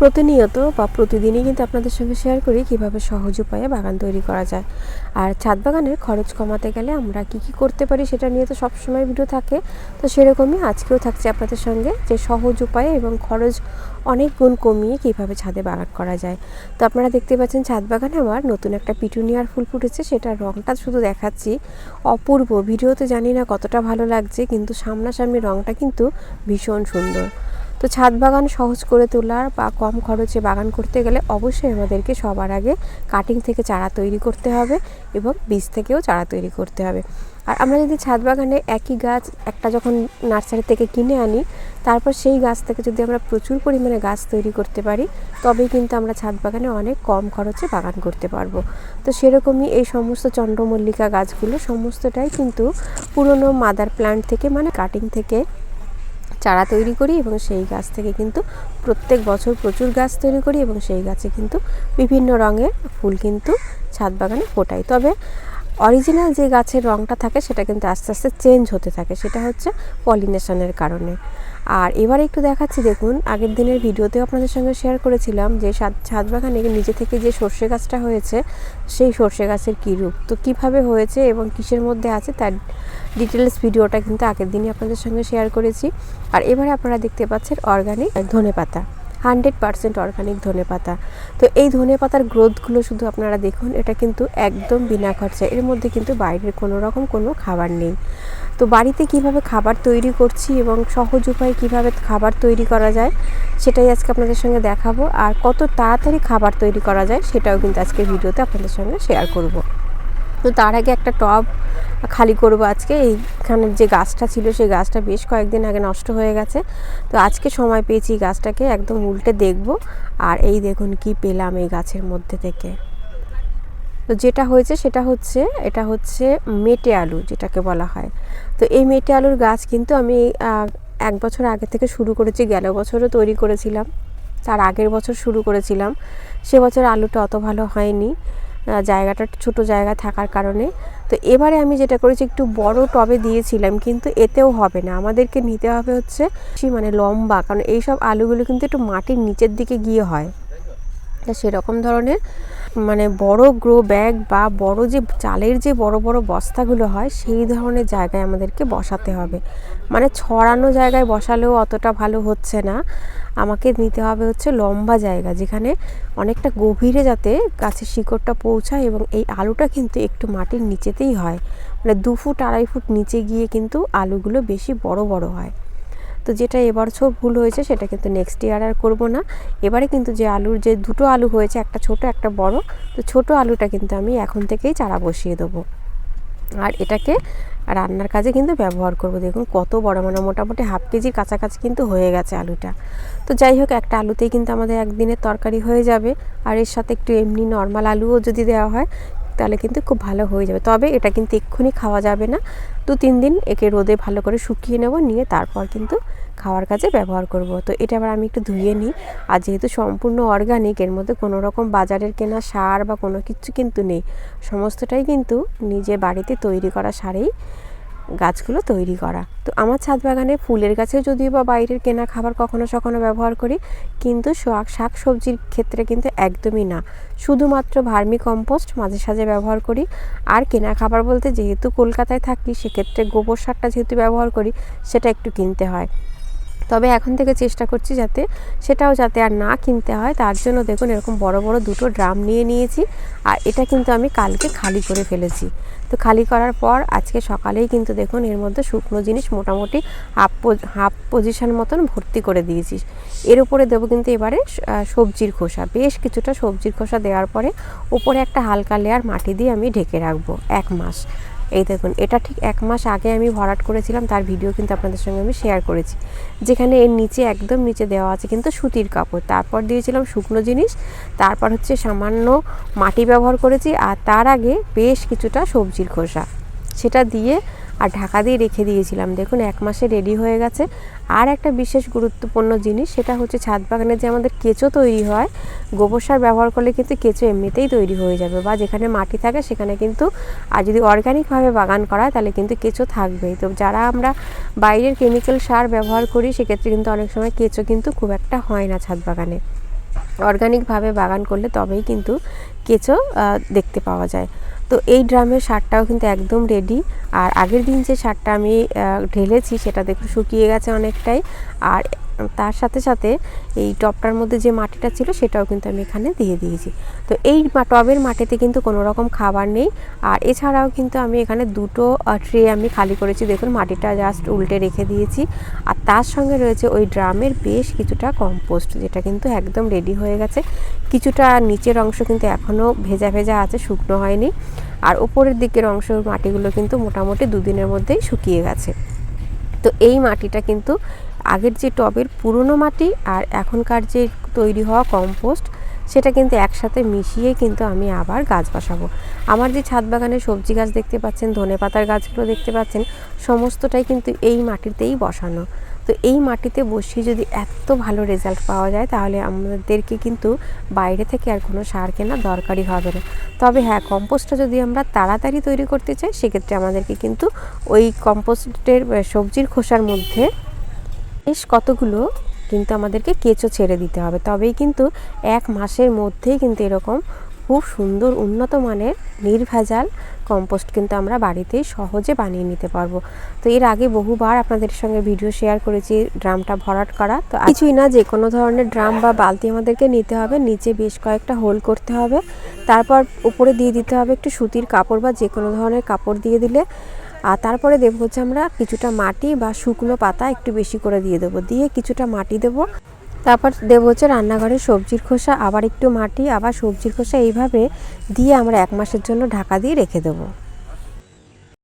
প্রতিনিয়ত বা প্রতিদিনই কিন্তু আপনাদের সঙ্গে শেয়ার করি কীভাবে সহজ উপায়ে বাগান তৈরি করা যায়। আর ছাদ বাগানের খরচ কমাতে গেলে আমরা কি কি করতে পারি সেটা নিয়ে তো সবসময় ভিডিও থাকে। তো সেরকমই আজকেও থাকছে আপনাদের সঙ্গে যে সহজ উপায়ে এবং খরচ অনেক গুণ কমিয়ে কীভাবে ছাদে বাগান করা যায়। তো আপনারা দেখতে পাচ্ছেন ছাদ বাগানে আমার নতুন একটা পিটুনিয়ার ফুল ফুটেছে, সেটার রঙটা শুধু দেখাচ্ছি। অপূর্ব ভিডিওতে জানি না কতটা ভালো লাগছে, কিন্তু সামনাসামনি রঙটা কিন্তু ভীষণ সুন্দর। তো ছাদ বাগান সহজ করে তোলার বা কম খরচে বাগান করতে গেলে অবশ্যই আমাদেরকে সবার আগে কাটিং থেকে চারা তৈরি করতে হবে এবং বীজ থেকেও চারা তৈরি করতে হবে। আর আমরা যদি ছাদ বাগানে একই গাছ একটা যখন নার্সারি থেকে কিনে আনি, তারপর সেই গাছ থেকে যদি আমরা প্রচুর পরিমাণে গাছ তৈরি করতে পারি, তবেই কিন্তু আমরা ছাদ বাগানে অনেক কম খরচে বাগান করতে পারব। তো সেরকমই এই সমস্ত চন্দ্রমল্লিকা গাছগুলো সমস্তটাই কিন্তু পুরনো মাদার প্ল্যান্ট থেকে মানে কাটিং থেকে চারা তৈরি করি এবং সেই গাছ থেকে কিন্তু প্রত্যেক বছর প্রচুর গাছ তৈরি করি এবং সেই গাছে কিন্তু বিভিন্ন রঙের ফুল কিন্তু ছাদ বাগানে ফোটাই। তবে অরিজিনাল যে গাছের রঙটা থাকে, সেটা কিন্তু আস্তে আস্তে চেঞ্জ হতে থাকে। সেটা হচ্ছে পলিনেশনের কারণে। আর এবার একটু দেখাচ্ছি, দেখুন, আগের দিনের ভিডিওতেও আপনাদের সঙ্গে শেয়ার করেছিলাম যে ছাদ বাগানে নিজে থেকে যে সর্ষে গাছটা হয়েছে, সেই সর্ষে গাছের কী রূপ? তো কীভাবে হয়েছে এবং কিসের মধ্যে আছে, তার ডিটেলস ভিডিওটা কিন্তু আগের দিনই আপনাদের সঙ্গে শেয়ার করেছি। আর এবারে আপনারা দেখতে পাচ্ছেন অর্গানিক ধনে পাতা হান্ড্রেড পারসেন্ট অর্গানিক ধনে পাতা। তো এই ধনে পাতার গ্রোথগুলো শুধু আপনারা দেখুন, এটা কিন্তু একদম বিনা খরচা এর মধ্যে কিন্তু বাইরের কোনো রকম কোনো খাবার নেই। তো বাড়িতে কীভাবে খাবার তৈরি করছি এবং সহজ উপায়ে কীভাবে খাবার তৈরি করা যায়, সেটাই আজকে আপনাদের সঙ্গে দেখাবো। আর কত তাড়াতাড়ি খাবার তৈরি করা যায়, সেটাও কিন্তু আজকে ভিডিওতে আপনাদের সঙ্গে শেয়ার করব। তো তার আগে একটা টব খালি করব আজকে। এইখানে যে গাছটা ছিল, সেই গাছটা বেশ কয়েকদিন আগে নষ্ট হয়ে গেছে। তো আজকে সময় পেয়েছি গাছটাকে একদম উল্টে দেখব। আর এই দেখুন কি পেলাম এই গাছের মধ্যে থেকে। তো যেটা হয়েছে সেটা হচ্ছে, এটা হচ্ছে মেটে আলু যেটাকে বলা হয়। তো এই মেটে আলুর গাছ কিন্তু আমি এক বছর আগে থেকে শুরু করেছি, গেল বছরও তৈরি করেছিলাম। তার আগের বছর শুরু করেছিলাম। সে বছর আলুটা অত ভালো হয়নি। জায়গাটা ছোট জায়গা থাকার কারণে। তো এবারে আমি যেটা করেছি, একটু বড় টবে দিয়েছিলাম, কিন্তু এতেও হবে না। আমাদেরকে নিতে হবে হচ্ছে মানে লম্বা, কারণ এইসব আলুগুলো কিন্তু একটু মাটির নিচের দিকে গিয়ে হয়। তা সেরকম ধরনের মানে বড় গ্রো ব্যাগ বা বড় যে চালের যে বড় বড় বস্তাগুলো হয়, সেই ধরনের জায়গায় আমাদেরকে বসাতে হবে। মানে ছড়ানো জায়গায় বসালেও অতটা ভালো হচ্ছে না। আমাকে নিতে হবে হচ্ছে লম্বা জায়গা, যেখানে অনেকটা গভীরে যাতে গাছের শিকড়টা পৌঁছায় এবং এই আলুটা কিন্তু একটু মাটির নিচেতেই হয়। মানে দু ফুট, আড়াই ফুট নিচে গিয়ে কিন্তু আলুগুলো বেশি বড় বড় হয়। তো যেটা এবছর ভুল হয়েছে সেটা কিন্তু নেক্সট ইয়ার আর করব না। এবারে কিন্তু যে আলুর যে দুটো আলু হয়েছে, একটা ছোট, একটা বড়, তো ছোট আলুটা কিন্তু আমি এখন থেকেই চারা বসিয়ে দেবো। আর এটাকে রান্নার কাজে কিন্তু ব্যবহার করব। দেখুন কত বড় মানে মোটামুটি হাফ কেজির কাছাকাছি কিন্তু হয়ে গেছে আলুটা। তো যাই হোক, একটা আলুতেই কিন্তু আমাদের একদিনের তরকারি হয়ে যাবে। আর এর সাথে একটু এমনি নর্মাল আলুও যদি দেওয়া হয়, তাহলে কিন্তু খুব ভালো হয়ে যাবে। তবে এটা কিন্তু এক্ষুনি খাওয়া যাবে না। দু তিন দিন একে রোদে ভালো করে শুকিয়ে নেব, নিয়ে তারপর কিন্তু খাওয়ার কাজে ব্যবহার করব। তো এটা আবার আমি একটু ধুয়ে নিই। আর যেহেতু সম্পূর্ণ অর্গানিক এর মধ্যে কোনো রকম বাজারের কেনা সার বা কোনো কিছু কিন্তু নেই। সমস্তটাই কিন্তু নিজে বাড়িতে তৈরি করা সারেই গাছগুলো তৈরি করা। তো আমার ছাদ বাগানে ফুলের গাছেও যদিও বা বাইরের কেনা খাবার কখনো সখনো ব্যবহার করি, কিন্তু শাক শাক সবজির ক্ষেত্রে কিন্তু একদমই না। শুধুমাত্র ভার্মি কম্পোস্ট মাঝে সাঝে ব্যবহার করি। আর কেনা খাবার বলতে যেহেতু কলকাতায় থাকি, সেক্ষেত্রে গোবর সারটা যেহেতু ব্যবহার করি, সেটা একটু কিনতে হয়। তবে এখন থেকে চেষ্টা করছি যাতে সেটাও যাতে আর না কিনতে হয়। তার জন্য দেখুন এরকম বড় বড় দুটো ড্রাম নিয়ে নিয়েছি আর এটা কিন্তু আমি কালকে খালি করে ফেলেছি। তো খালি করার পর আজকে সকালেই কিন্তু দেখুন এর মধ্যে শুকনো জিনিস মোটামুটি হাফ হাফ পজিশন মতন ভর্তি করে দিয়েছি। এর উপরে দেবো কিন্তু এবারে সবজির খোসা। বেশ কিছুটা সবজির খোসা দেওয়ার পরে উপরে একটা হালকা লেয়ার মাটি দিয়ে আমি ঢেকে রাখব এক মাস। এই দেখুন, এটা ঠিক এক মাস আগে আমি ভরাট করেছিলাম, তার ভিডিও কিন্তু আপনাদের সঙ্গে আমি শেয়ার করেছি। যেখানে এর নিচে, একদম নিচে দেওয়া আছে কিন্তু সুতির কাপড়। তারপর দিয়েছিলাম শুকনো জিনিস, তারপর হচ্ছে সামান্য মাটি ব্যবহার করেছি, আর তার আগে বেশ কিছুটা সবজির খোসা। সেটা দিয়ে আর ঢাকা দিয়ে রেখে দিয়েছিলাম। দেখুন, এক মাসে রেডি হয়ে গেছে। আর একটা বিশেষ গুরুত্বপূর্ণ জিনিস, সেটা হচ্ছে ছাদ বাগানে যে আমাদের কেঁচো তৈরি হয়, গোবর সার ব্যবহার করলে কিন্তু কেঁচো এমনিতেই তৈরি হয়ে যাবে বা যেখানে মাটি থাকে সেখানে কিন্তু, আর যদি অর্গ্যানিকভাবে বাগান করা তাহলে কিন্তু কেঁচো থাকবেই। তো যারা আমরা বাইরের কেমিক্যাল সার ব্যবহার করি, সেক্ষেত্রে কিন্তু অনেক সময় কেঁচো কিন্তু খুব একটা হয় না ছাদ বাগানে। অর্গানিকভাবে বাগান করলে তবেই কিন্তু কেঁচো দেখতে পাওয়া যায়। তো এই ড্রামের সারটাও কিন্তু একদম রেডি আর আগের দিন যে সারটা আমি ঢেলেছি সেটা দেখুন শুকিয়ে গেছে অনেকটাই। আর তার সাথে সাথে এই টবটার মধ্যে যে মাটিটা ছিল সেটাও কিন্তু আমি এখানে দিয়ে দিয়েছি। তো এই টবের মাটিতে কিন্তু কোনো রকম খাবার নেই। আর এছাড়াও কিন্তু আমি এখানে দুটো ট্রে আমি খালি করেছি। দেখুন, মাটিটা জাস্ট উল্টে রেখে দিয়েছি। আর তার সঙ্গে রয়েছে ওই ড্রামের বেশ কিছুটা কম্পোস্ট যেটা কিন্তু একদম রেডি হয়ে গেছে। কিছুটা নিচের অংশ কিন্তু এখনও ভেজা ভেজা আছে, শুকনো হয়নি। আর ওপরের দিকের অংশ মাটিগুলো কিন্তু মোটামুটি দুদিনের মধ্যেই শুকিয়ে গেছে। তো এই মাটিটা কিন্তু আগের যে টবের পুরনো মাটি আর এখনকার যে তৈরি হওয়া কম্পোস্ট, সেটা কিন্তু একসাথে মিশিয়ে কিন্তু আমি আবার গাছ বসাবো। আমার যে ছাদ বাগানে সবজি গাছ দেখতে পাচ্ছেন, ধনে পাতার গাছগুলো দেখতে পাচ্ছেন, সমস্তটাই কিন্তু এই মাটিতেই বসানো। তো এই মাটিতে বসিয়ে যদি এত ভালো রেজাল্ট পাওয়া যায়, তাহলে আমাদেরকে কিন্তু বাইরে থেকে আর কোনো সার কেনা দরকারই হবে না। তবে হ্যাঁ কম্পোস্টটা যদি আমরা তাড়াতাড়ি তৈরি করতে চাই, সেক্ষেত্রে আমাদেরকে কিন্তু ওই কম্পোস্টের সবজির খোসার মধ্যে বেশ কতগুলো কিন্তু আমাদেরকে কেঁচো ছেড়ে দিতে হবে। তবেই কিন্তু এক মাসের মধ্যেই কিন্তু এরকম খুব সুন্দর উন্নত মানের নির্ভেজাল কম্পোস্ট কিন্তু আমরা বাড়িতেই সহজে বানিয়ে নিতে পারব। তো এর আগে বহুবার আপনাদের সঙ্গে ভিডিও শেয়ার করেছি ড্রামটা ভরাট করা। তো কিছুই না, যে কোনো ধরনের ড্রাম বা বালতি আমাদেরকে নিতে হবে। নিচে বেশ কয়েকটা হোল করতে হবে। তারপর উপরে দিয়ে দিতে হবে একটু সুতির কাপড় বা যে কোনো ধরনের কাপড় দিয়ে দিলে আর তারপরে দেবো হচ্ছে আমরা কিছুটা মাটি বা শুকনো পাতা একটু বেশি করে দিয়ে দেবো। দিয়ে কিছুটা মাটি দেবো। তারপর দেবো হচ্ছে রান্নাঘরের সবজির খোসা, আবার একটু মাটি, আবার সবজির খোসা এইভাবে দিয়ে আমরা এক মাসের জন্য ঢাকা দিয়ে রেখে দেবো।